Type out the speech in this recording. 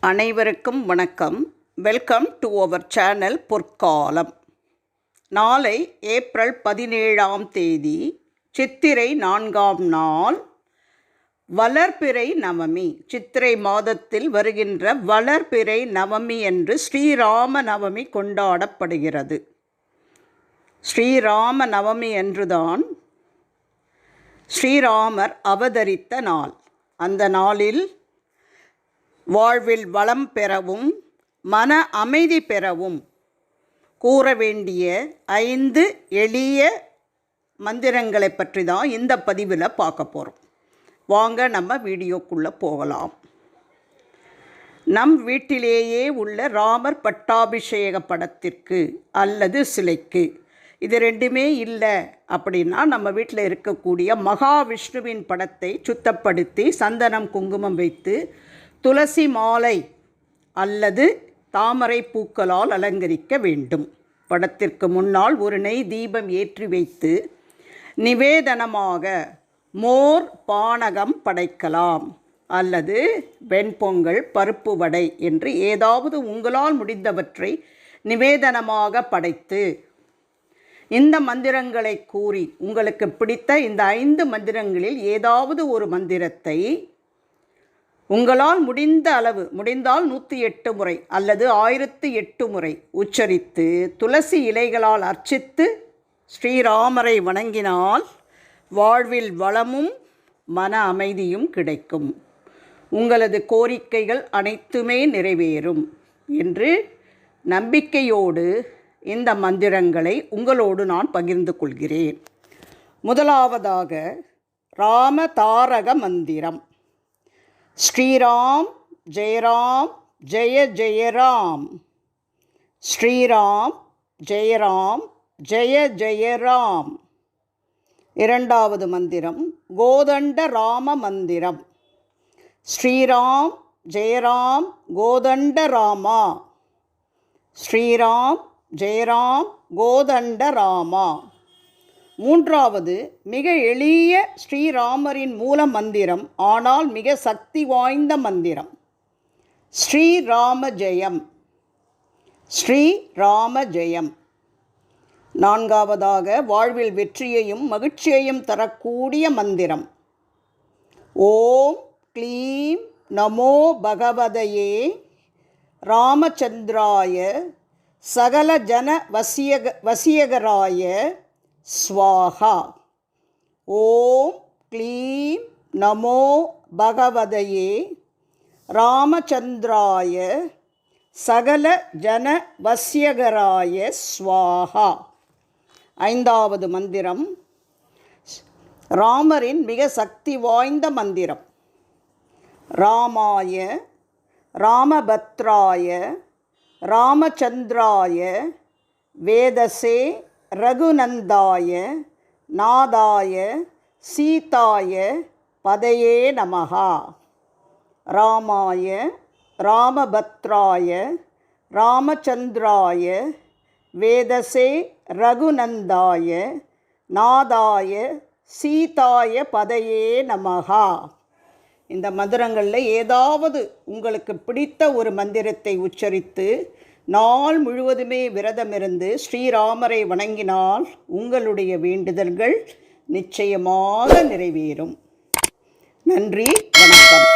அனைவருக்கும் வணக்கம். Welcome to our channel பொற்காலம். நாளை ஏப்ரல் பதினேழாம் தேதி சித்திரை நான்காம் நாள் வளர்பிறை நவமி. சித்திரை மாதத்தில் வருகின்ற வளர்பிறை நவமி என்று ஸ்ரீராம நவமி கொண்டாடப்படுகிறது. ஸ்ரீராம நவமி என்றுதான் ஸ்ரீராமர் அவதரித்த நாள். அந்த நாளில் வாழ்வில் வளம் பெறவும் மன அமைதி பெறவும் கூற வேண்டிய ஐந்து எளிய மந்திரங்களை பற்றி தான் இந்த பதிவில் பார்க்க போகிறோம் வாங்க நம்ம வீடியோக்குள்ளே போகலாம். நம் வீட்டிலேயே உள்ள ராமர் பட்டாபிஷேக படத்திற்கு அல்லது சிலைக்கு இது ரெண்டுமே இல்லை அப்படின்னா நம்ம வீட்டில் இருக்கக்கூடிய மகாவிஷ்ணுவின் படத்தை சுத்தப்படுத்தி சந்தனம் குங்குமம் வைத்து துளசி மாலை அல்லது தாமரை பூக்களால் அலங்கரிக்க வேண்டும். படத்திற்கு முன்னால் ஒரு நெய் தீபம் ஏற்றி வைத்து நிவேதனமாக மோர் பானகம் படைக்கலாம் அல்லது வெண்பொங்கல் பருப்பு வடை என்று ஏதாவது உங்களால் முடிந்தவற்றை நிவேதனமாக படைத்து இந்த மந்திரங்களை கூறி உங்களுக்கு பிடித்த இந்த ஐந்து மந்திரங்களில் ஏதாவது ஒரு மந்திரத்தை உங்களால் முடிந்த அளவு முடிந்தால் நூற்றி எட்டு முறை அல்லது ஆயிரத்து எட்டு முறை உச்சரித்து துளசி இலைகளால் அர்ச்சித்து ஸ்ரீராமரை வணங்கினால் வாழ்வில் வளமும் மன அமைதியும் கிடைக்கும். உங்களது கோரிக்கைகள் அனைத்துமே நிறைவேறும் என்று நம்பிக்கையோடு இந்த மந்திரங்களை உங்களோடு நான் பகிர்ந்து கொள்கிறேன். முதலாவதாக ராம தாரக மந்திரம். ஸ்ரீராம் ஜெயராம் ஜெய ஜெயராம். ஸ்ரீராம் ஜெயராம் ஜெய ஜெயராம். இரண்டாவது மந்திரம் கோதண்ட ராம மந்திரம். ஸ்ரீராம் ஜெயராம் கோதண்ட ராமா. ஸ்ரீராம் ஜெயராம் கோதண்ட ராமா. மூன்றாவது மிக எளிய ஸ்ரீராமரின் மூல மந்திரம் ஆனால் மிக சக்தி வாய்ந்த மந்திரம். ஸ்ரீராம ஜெயம். ஸ்ரீராம ஜெயம். நான்காவதாக வாழ்வில் வெற்றியையும் மகிழ்ச்சியையும் தரக்கூடிய மந்திரம். ஓம் க்ளீம் நமோ பகவதையே. ராமச்சந்திராய சகல ஜன வசியக வசியகராய ஸ்வாஹா. ஓம் க்ளீம் நமோ பகவதையே. ராமச்சந்திராய சகல ஜன வசியகராய ஸ்வாஹா. ஐந்தாவது மந்திரம். ராமரின் மிக சக்தி வாய்ந்த மந்திரம். ராமாய ராமபத்ராய ராமச்சந்திராய வேதசே ரகுநந்தாய நாதாய சீதாய பதையே நமகா ராமாய ராமபத்ராய ராமச்சந்திராய வேதசே ரகுநந்தாய நாதாய சீதாய பதையே நமகா இந்த மந்திரங்களில் ஏதாவது உங்களுக்கு பிடித்த ஒரு மந்திரத்தை உச்சரித்து நாள் முழுவதுமே விரதமிருந்து ஸ்ரீராமரை வணங்கினால் உங்களுடைய வேண்டுதல்கள் நிச்சயமாக நிறைவேறும். நன்றி வணக்கம்.